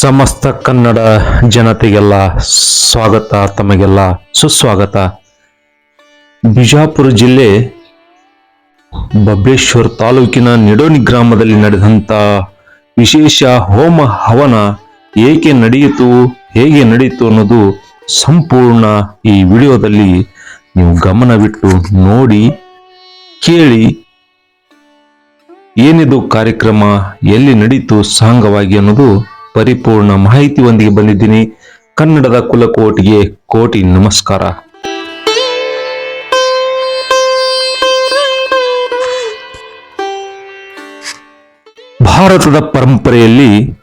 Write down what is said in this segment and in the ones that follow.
ಸಮಸ್ತ ಕನ್ನಡ ಜನತೆಗೆಲ್ಲ ಸ್ವಾಗತ, ತಮಗೆಲ್ಲ ಸುಸ್ವಾಗತ. ಬಿಜಾಪುರ ಜಿಲ್ಲೆ ಬಬ್ಬೇಶ್ವರ ತಾಲೂಕಿನ ನಿಡೋನಿ ಗ್ರಾಮದಲ್ಲಿ ನಡೆದಂತ ವಿಶೇಷ ಹೋಮ ಹವನ ಏಕೆ ನಡೆಯಿತು, ಹೇಗೆ ನಡೆಯಿತು ಅನ್ನೋದು ಸಂಪೂರ್ಣ ಈ ವಿಡಿಯೋದಲ್ಲಿ ನೀವು ಗಮನವಿಟ್ಟು ನೋಡಿ, ಕೇಳಿ ಏನಿದು ಕಾರ್ಯಕ್ರಮ, ಎಲ್ಲಿ ನಡೀತು, ಸಾಂಗವಾಗಿ ಅನ್ನೋದು ಪರಿಪೂರ್ಣ ಮಾಹಿತಿಯೊಂದಿಗೆ ಬಂದಿದ್ದೀನಿ. ಕನ್ನಡದ ಕುಲಕೋಟಿಗೆ ಕೋಟಿ ನಮಸ್ಕಾರ. ಭಾರತದ ಪರಂಪರೆಯಲ್ಲಿ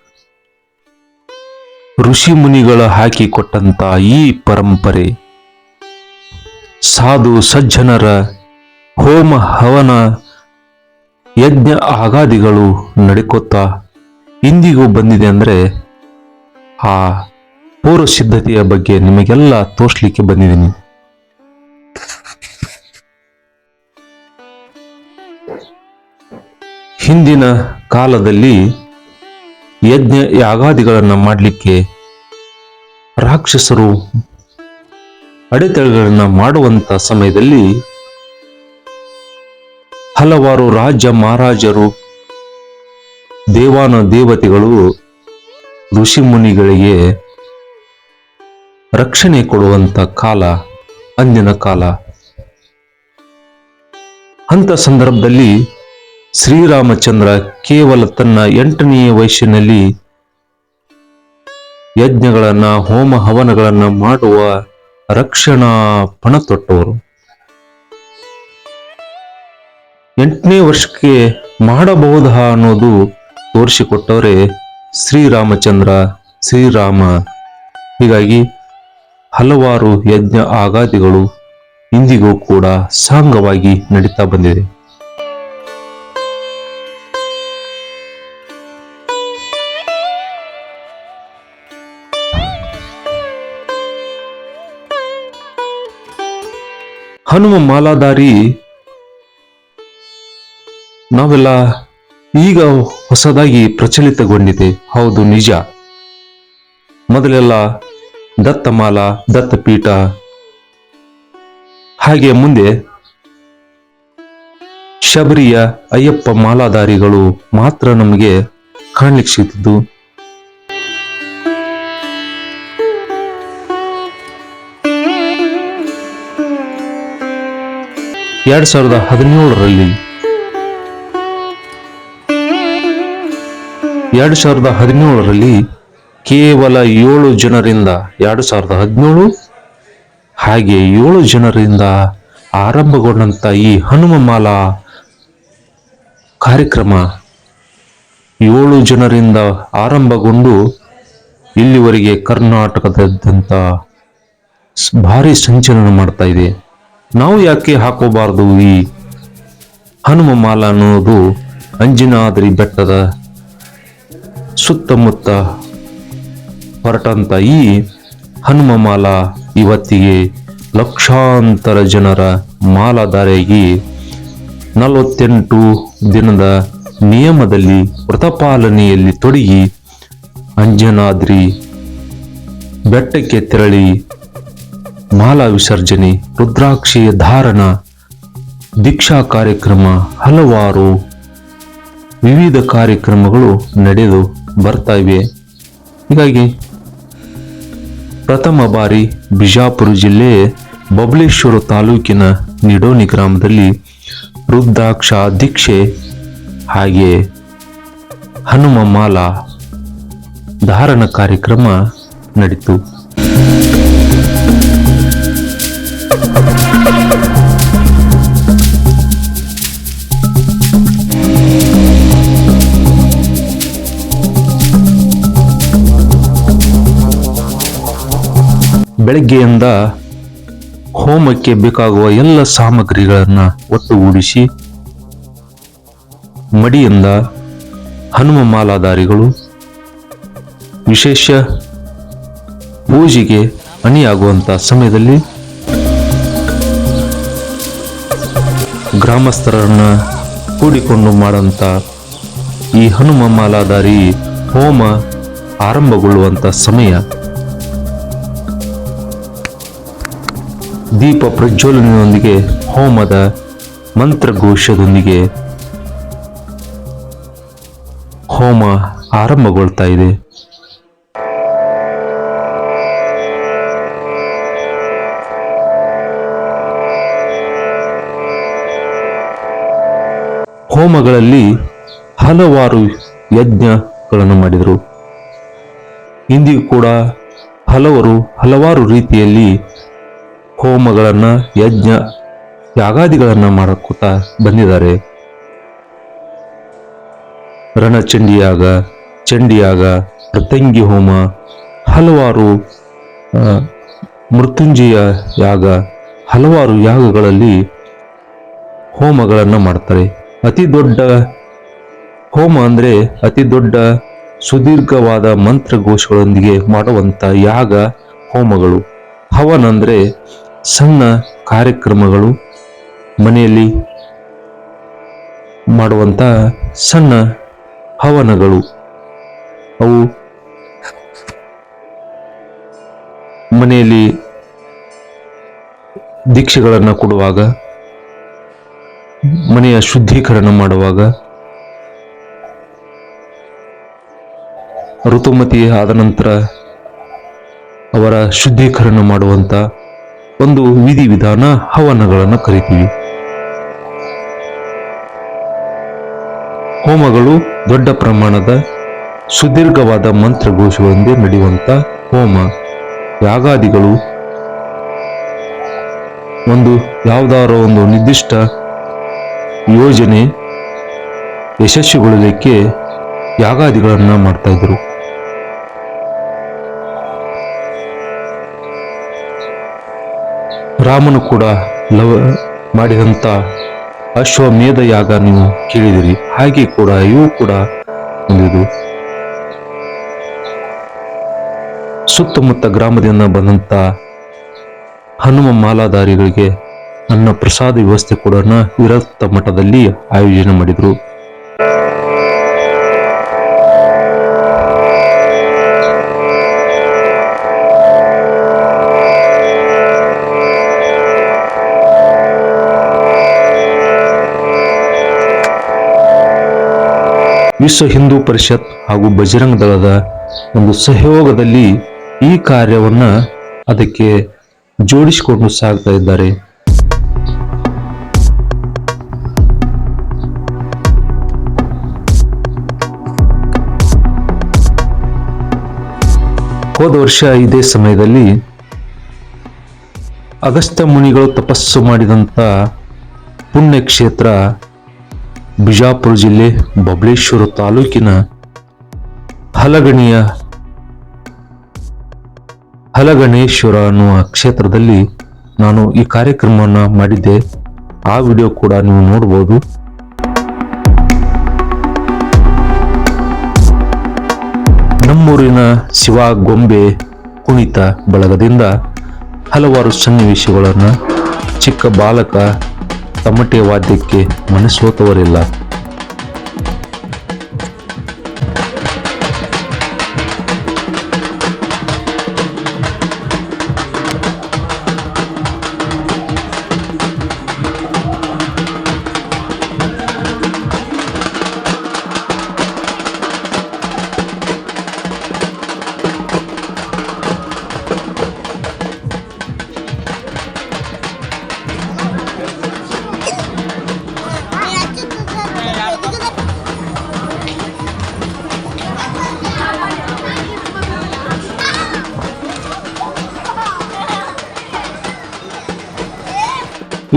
ಋಷಿ ಮುನಿಗಳು ಹಾಕಿಕೊಟ್ಟಂತ ಈ ಪರಂಪರೆ ಸಾಧು ಸಜ್ಜನರ ಹೋಮ ಹವನ ಯಜ್ಞ ಆಗಾದಿಗಳು ನಡ್ಕೋತಾ ಇಂದಿಗೂ ಬಂದಿದೆ ಅಂದ್ರೆ ಆ ಪೂರ್ವ ಸಿದ್ಧತೆಯ ಬಗ್ಗೆ ನಿಮಗೆಲ್ಲ ತೋರಿಸ್ಲಿಕ್ಕೆ ಬಂದಿದ್ದೀನಿ. ಹಿಂದಿನ ಕಾಲದಲ್ಲಿ ಯಜ್ಞ ಯಾಗಾದಿಗಳನ್ನು ಮಾಡಲಿಕ್ಕೆ ರಾಕ್ಷಸರು ಅಡೆತಡೆಗಳನ್ನು ಮಾಡುವಂತ ಸಮಯದಲ್ಲಿ ಹಲವಾರು ರಾಜ್ಯ ಮಹಾರಾಜರು ದೇವಾನ ದೇವತೆಗಳು ಋಷಿ ಮುನಿಗಳಿಗೆ ರಕ್ಷಣೆ ಕೊಡುವಂತ ಕಾಲ, ಅಂದಿನ ಕಾಲ. ಅಂತ ಸಂದರ್ಭದಲ್ಲಿ ಶ್ರೀರಾಮಚಂದ್ರ ಕೇವಲ ತನ್ನ ಎಂಟನೆಯ ವಯಸ್ಸಿನಲ್ಲಿ ಯಜ್ಞಗಳನ್ನು ಹೋಮ ಹವನಗಳನ್ನು ಮಾಡುವ ರಕ್ಷಣಾ ಪಣ ತೊಟ್ಟವರು. ಎಂಟನೇ ವರ್ಷಕ್ಕೆ ಮಾಡಬಹುದಾ ಅನ್ನೋದು ತೋರಿಸಿಕೊಟ್ಟವರೇ ಶ್ರೀರಾಮಚಂದ್ರ, ಶ್ರೀರಾಮ. ಹೀಗಾಗಿ ಹಲವಾರು ಯಜ್ಞ ಆಗಾದಿಗಳು ಇಂದಿಗೂ ಕೂಡ ಸಾಂಗವಾಗಿ ನಡೀತಾ ಬಂದಿದೆ. ಹನುಮ ಮಾಲಾಧಾರಿ, ನಾವೆಲ್ಲ ಈಗ ಹೊಸದಾಗಿ ಪ್ರಚಲಿತಗೊಂಡಿದೆ. ಹೌದು, ನಿಜ. ಮೊದಲೆಲ್ಲ ದತ್ತಮಾಲ, ದತ್ತಪೀಠ. ಹಾಗೆ ಮುಂದೆ ಶಬರಿಯ ಅಯ್ಯಪ್ಪ ಮಾಲಾಧಾರಿಗಳು ಮಾತ್ರ ನಮಗೆ ಕಾಣ್ಲಿಕ್ಕೆ ಸಿಗ್ತಿದ್ದು ಎರಡ್ ಸಾವಿರದ ಹದಿನೇಳರಲ್ಲಿ ಎರಡು ಸಾವಿರದ ಹದಿನೇಳರಲ್ಲಿ ಕೇವಲ ಏಳು ಜನರಿಂದ ಎರಡು ಸಾವಿರದ ಹದಿನೇಳು, ಹಾಗೆ ಏಳು ಜನರಿಂದ ಆರಂಭಗೊಂಡಂಥ ಈ ಹನುಮಮಾಲ ಕಾರ್ಯಕ್ರಮ ಏಳು ಜನರಿಂದ ಆರಂಭಗೊಂಡು ಇಲ್ಲಿವರೆಗೆ ಕರ್ನಾಟಕದಾದ್ಯಂತ ಭಾರಿ ಸಂಚಲನ ಮಾಡ್ತಾ ಇದೆ. ನಾವು ಯಾಕೆ ಹಾಕೋಬಾರದು ಈ ಹನುಮಮಾಲ ಅನ್ನೋದು ಅಂಜನಾದ್ರಿ ಬೆಟ್ಟದ ಸುತ್ತಮುತ್ತ ಹೊರಟಂತ ಈ ಇವತ್ತಿಗೆ ಲಕ್ಷಾಂತರ ಜನರ ಮಾಲಾಧಾರೆಯಾಗಿ ನಲವತ್ತೆಂಟು ದಿನದ ನಿಯಮದಲ್ಲಿ ವ್ರತಪಾಲನೆಯಲ್ಲಿ ತೊಡಗಿ ಅಂಜನಾದ್ರಿ ಬೆಟ್ಟಕ್ಕೆ ತೆರಳಿ ಮಾಲಾ ವಿಸರ್ಜನೆ ರುದ್ರಾಕ್ಷಿಯ ಧಾರಣ, ದೀಕ್ಷಾ ಕಾರ್ಯಕ್ರಮ ಹಲವಾರು ವಿವಿಧ ಕಾರ್ಯಕ್ರಮಗಳು ನಡೆದು ಬರ್ತಾ ಇವೆ. ಹೀಗಾಗಿ ಪ್ರಥಮ ಬಾರಿ ಬಿಜಾಪುರ ಜಿಲ್ಲೆ ಬಬಲೇಶ್ವರ ತಾಲೂಕಿನ ನಿಡೋನಿ ಗ್ರಾಮದಲ್ಲಿ ರುದ್ರಾಕ್ಷ ದೀಕ್ಷೆ ಹಾಗೆ ಹನುಮ ಮಾಲಾ ಧಾರಣ ಕಾರ್ಯಕ್ರಮ ನಡೀತು. ಬೆಳಗ್ಗೆಯಿಂದ ಹೋಮಕ್ಕೆ ಬೇಕಾಗುವ ಎಲ್ಲ ಸಾಮಗ್ರಿಗಳನ್ನು ಒಟ್ಟುಗೂಡಿಸಿ ಮಡಿಯಿಂದ ಹನುಮ ಮಾಲಾಧಾರಿಗಳು ವಿಶೇಷ ಪೂಜೆಗೆ ಅಣಿಯಾಗುವಂಥ ಸಮಯದಲ್ಲಿ ಗ್ರಾಮಸ್ಥರನ್ನ ಕೂಡಿಕೊಂಡು ಮಾಡಂತ ಈ ಹನುಮ ಮಾಲಾಧಾರಿ ಹೋಮ ಆರಂಭಗೊಳ್ಳುವಂಥ ಸಮಯ. ದೀಪ ಪ್ರಜ್ವಲನೆಯೊಂದಿಗೆ ಹೋಮದ ಮಂತ್ರಘೋಷದೊಂದಿಗೆ ಹೋಮ ಆರಂಭಗೊಳ್ತಾ ಇದೆ. ಹೋಮಗಳಲ್ಲಿ ಹಲವಾರು ಯಜ್ಞಗಳನ್ನು ಮಾಡಿದರು. ಇಂದಿಗೂ ಕೂಡ ಹಲವರು ಹಲವಾರು ರೀತಿಯಲ್ಲಿ ಹೋಮಗಳನ್ನು, ಯಜ್ಞ, ಯಾಗಾದಿಗಳನ್ನು ಮಾಡಕುತ್ತಾ ಬಂದಿದ್ದಾರೆ. ರಣಚಂಡಿಯಾಗ, ಚಂಡಿಯಾಗ ಪ್ರತಂಗಿ ಹೋಮ, ಹಲವಾರು ಮೃತ್ಯುಂಜಯ ಯಾಗ, ಹಲವಾರು ಯಾಗಗಳಲ್ಲಿ ಹೋಮಗಳನ್ನು ಮಾಡ್ತಾರೆ. ಅತಿ ದೊಡ್ಡ ಹೋಮ ಅಂದರೆ ಅತಿ ದೊಡ್ಡ ಸುದೀರ್ಘವಾದ ಮಂತ್ರಘೋಷಗಳೊಂದಿಗೆ ಮಾಡುವಂಥ ಯಾಗ ಹೋಮಗಳು. ಹವನ್ ಅಂದ್ರೆ ಸಣ್ಣ ಕಾರ್ಯಕ್ರಮಗಳು ಮನೆಯಲ್ಲಿ ಮಾಡುವಂಥ ಸಣ್ಣ ಹವನಗಳು. ಅವು ಮನೆಯಲ್ಲಿ ದೀಕ್ಷೆಗಳನ್ನು ಕೊಡುವಾಗ, ಮನೆಯ ಶುದ್ಧೀಕರಣ ಮಾಡುವಾಗ, ಋತುಮತಿ ಆದ ನಂತರ ಅವರ ಶುದ್ಧೀಕರಣ ಮಾಡುವಂತ ಒಂದು ವಿಧಿವಿಧಾನ ಹವನಗಳನ್ನು ಕರಿತೀವಿ. ಹೋಮಗಳು ದೊಡ್ಡ ಪ್ರಮಾಣದ ಸುದೀರ್ಘವಾದ ಮಂತ್ರಘೋಷಗಳೊಂದಿಗೆ ನಡೆಯುವಂಥ ಹೋಮ. ಯಾಗಾದಿಗಳು ಒಂದು ಯಾವುದಾರೋ ಒಂದು ನಿರ್ದಿಷ್ಟ ಯೋಜನೆ ಯಶಸ್ವಿಗೊಳ್ಳಲಿಕ್ಕೆ ಯಾಗಾದಿಗಳನ್ನು ಮಾಡ್ತಾ ಇದ್ರು ರಾಮನು ಕೂಡ ಲವ ಮಾಡಿದಂತ ಅಶ್ವಮೇಧ ಯಾಗ ನೀವು ಕೇಳಿದಿರಿ. ಹಾಗೆ ಕೂಡ ಇವು ಕೂಡ ಒಂದಿದು. ಸುತ್ತಮುತ್ತ ಗ್ರಾಮದಿಂದ ಬಂದಂತ ಹನುಮ ಮಾಲಾಧಾರಿಗಳಿಗೆ ಅನ್ನ ಪ್ರಸಾದ ವ್ಯವಸ್ಥೆ ಕೂಡ ವಿರಕ್ತ ಮಠದಲ್ಲಿ ಆಯೋಜನೆ ಮಾಡಿದ್ರು. ವಿಶ್ವ ಹಿಂದೂ ಪರಿಷತ್ ಹಾಗೂ ಬಜರಂಗ ದಳದ ಒಂದು ಸಹಯೋಗದಲ್ಲಿ ಈ ಕಾರ್ಯವನ್ನ ಅದಕ್ಕೆ ಜೋಡಿಸಿಕೊಂಡು ಸಾಗ್ತಾ ಇದ್ದಾರೆ. ಹೋದ ವರ್ಷ ಇದೇ ಸಮಯದಲ್ಲಿ ಅಗಸ್ತ್ಯ ಮುನಿಗಳು ತಪಸ್ಸು ಮಾಡಿದಂತ ಪುಣ್ಯಕ್ಷೇತ್ರ ಬಿಜಾಪುರ ಜಿಲ್ಲೆ ಬಬಲೇಶ್ವರ ತಾಲೂಕಿನ ಹಲಗಣಿಯ ಹಲಗಣೇಶ್ವರ ಅನ್ನುವ ಕ್ಷೇತ್ರದಲ್ಲಿ ನಾನು ಈ ಕಾರ್ಯಕ್ರಮವನ್ನು ಮಾಡಿದ್ದೆ. ಆ ವಿಡಿಯೋ ಕೂಡ ನೀವು ನೋಡಬಹುದು ನಮ್ಮೂರಿನ ಶಿವ ಗೊಂಬೆ ಕುಣಿತ ಬಳಗದಿಂದ ಹಲವಾರು ಸನ್ನಿವೇಶಗಳನ್ನು ಚಿಕ್ಕ ಬಾಲಕ ತಮಟೆ ವಾದ್ಯಕ್ಕೆ ಮನಸೋತವರಿಲ್ಲ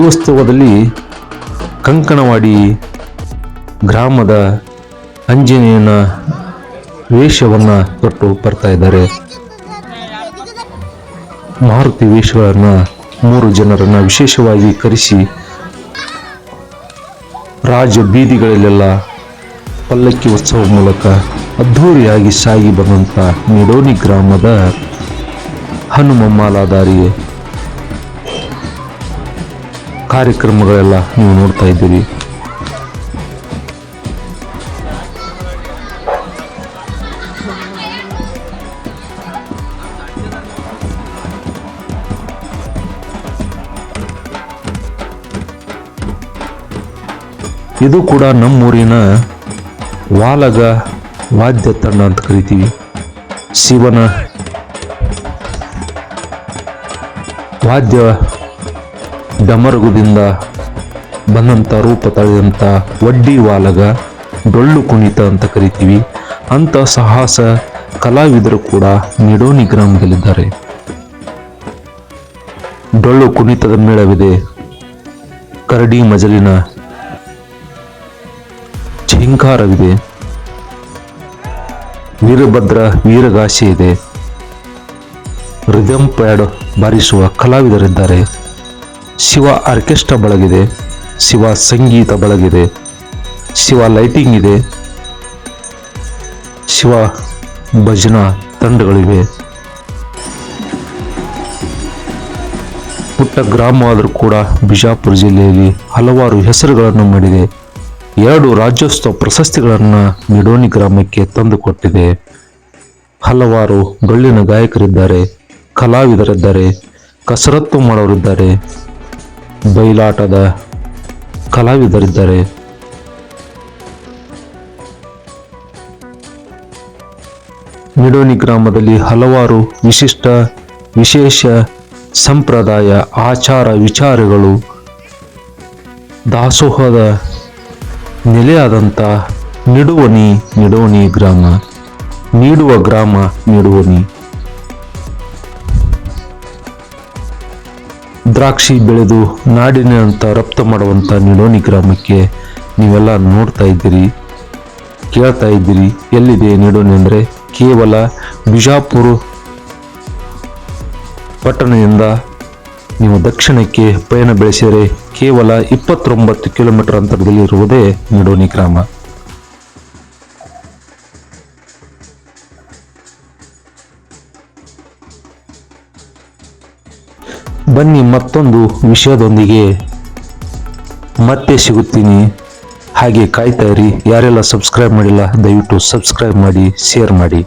ಉತ್ಸವದಲ್ಲಿ ಕಂಕಣವಾಡಿ ಗ್ರಾಮದ ಅಂಜನೇಯನ ವೇಷವನ್ನು ತೊಟ್ಟು ಬರ್ತಾ ಇದ್ದಾರೆ. ಮಾರುತಿ ವೇಷಗಳನ್ನ ಮೂರು ಜನರನ್ನ ವಿಶೇಷವಾಗಿ ಕರೆಸಿ ರಾಜ ಬೀದಿಗಳಲ್ಲೆಲ್ಲ ಪಲ್ಲಕ್ಕಿ ಉತ್ಸವ ಮೂಲಕ ಅದ್ಧೂರಿಯಾಗಿ ಸಾಗಿ ಬಂದಂಥ ನಿಡೋನಿ ಗ್ರಾಮದ ಹನುಮ ಕಾರ್ಯಕ್ರಮಗಳೆಲ್ಲ ನೀವು ನೋಡ್ತಾ ಇದ್ದೀರಿ. ಇದು ಕೂಡ ನಮ್ಮೂರಿನ ವಾಲಗ ವಾದ್ಯ ತಂಡ ಅಂತ ಕರಿತೀವಿ. ಶಿವನ ವಾದ್ಯ ಡಮರುಗುದಿಂದ ಬಂದಂಥ ರೂಪ ತಳೆದಂಥ ವಡ್ಡಿ ವಾಲಗ, ಡೊಳ್ಳು ಕುಣಿತ ಅಂತ ಕರಿತೀವಿ. ಅಂಥ ಸಾಹಸ ಕಲಾವಿದರು ಕೂಡ ನಿಡೋನಿ ಗ್ರಾಮದಲ್ಲಿದ್ದಾರೆ. ಡೊಳ್ಳು ಕುಣಿತದ ಮೇಳವಿದೆ. ಕರಡಿ ಮಜಲಿನ ಚಿಂಕಾರವಿದೆ ವೀರಭದ್ರ ವೀರಗಾಸೆ ಇದೆ. ಹೃದಯ ಪ್ಯಾಡ್ ಬಾರಿಸುವ ಕಲಾವಿದರಿದ್ದಾರೆ. ಶಿವ ಆರ್ಕೆಸ್ಟ್ರಾ ಬಳಗಿದೆ, ಶಿವ ಸಂಗೀತ ಬಳಗಿದೆ, ಶಿವ ಲೈಟಿಂಗ್ ಇದೆ, ಶಿವ ಭಜನಾ ತಂಡಗಳಿವೆ. ಪುಟ್ಟ ಗ್ರಾಮವಾದರೂ ಕೂಡ ಬಿಜಾಪುರ ಜಿಲ್ಲೆಯಲ್ಲಿ ಹಲವಾರು ಹೆಸರುಗಳನ್ನು ಮಾಡಿದೆ. ಎರಡು ರಾಜ್ಯೋತ್ಸವ ಪ್ರಶಸ್ತಿಗಳನ್ನು ಮಿಡೋನಿ ಗ್ರಾಮಕ್ಕೆ ತಂದುಕೊಟ್ಟಿದೆ. ಹಲವಾರು ಡೊಳ್ಳಿನ ಗಾಯಕರಿದ್ದಾರೆ, ಕಲಾವಿದರಿದ್ದಾರೆ, ಕಸರತ್ತು ಮಾಡೋರಿದ್ದಾರೆ. ಬಯಲಾಟದ ಕಲಾವಿದರಿದ್ದಾರೆ. ನಿಡೋನಿ ಗ್ರಾಮದಲ್ಲಿ ಹಲವಾರು ವಿಶಿಷ್ಟ, ವಿಶೇಷ ಸಂಪ್ರದಾಯ, ಆಚಾರ ವಿಚಾರಗಳು ದಾಸೋಹದ ನೆಲೆಯಾದಂಥ ನಿಡುವನಿ ನಿಡೋನಿ ಗ್ರಾಮ, ನೀಡುವ ಗ್ರಾಮ ನಿಡುವನಿ ದ್ರಾಕ್ಷಿ ಬೆಳೆದು ನಾಡಿನಂತ ರಫ್ತು ಮಾಡುವಂಥ ನಿಡೋನಿ ಗ್ರಾಮಕ್ಕೆ ನೀವೆಲ್ಲ ನೋಡ್ತಾ ಇದ್ದೀರಿ, ಕೇಳ್ತಾ ಇದ್ದೀರಿ, ಎಲ್ಲಿದೆ ನಿಡೋನಿ ಅಂದರೆ? ಕೇವಲ ಬಿಜಾಪುರ ಪಟ್ಟಣದಿಂದ ನೀವು ದಕ್ಷಿಣಕ್ಕೆ ಪಯಣ ಬೆಳೆಸಿದರೆ ಕೇವಲ ಇಪ್ಪತ್ತೊಂಬತ್ತು ಕಿಲೋಮೀಟರ್ ಅಂತರದಲ್ಲಿ ಇರುವುದೇ ನಿಡೋನಿ ಗ್ರಾಮ. ಬನ್ನಿ ಮತ್ತೊಂದು ವಿಷಯದೊಂದಿಗೆ. ಮತ್ತೆ ಸಿಗುತ್ತೀನಿ. ಹಾಗೆ ಕಾಯ್ತಾ ಇರಿ. ಯಾರೆಲ್ಲ ಸಬ್ಸ್ಕ್ರೈಬ್ ಮಾಡಿಲ್ಲ, ದಯವಿಟ್ಟು ಸಬ್ಸ್ಕ್ರೈಬ್ ಮಾಡಿ ಶೇರ್ ಮಾಡಿ.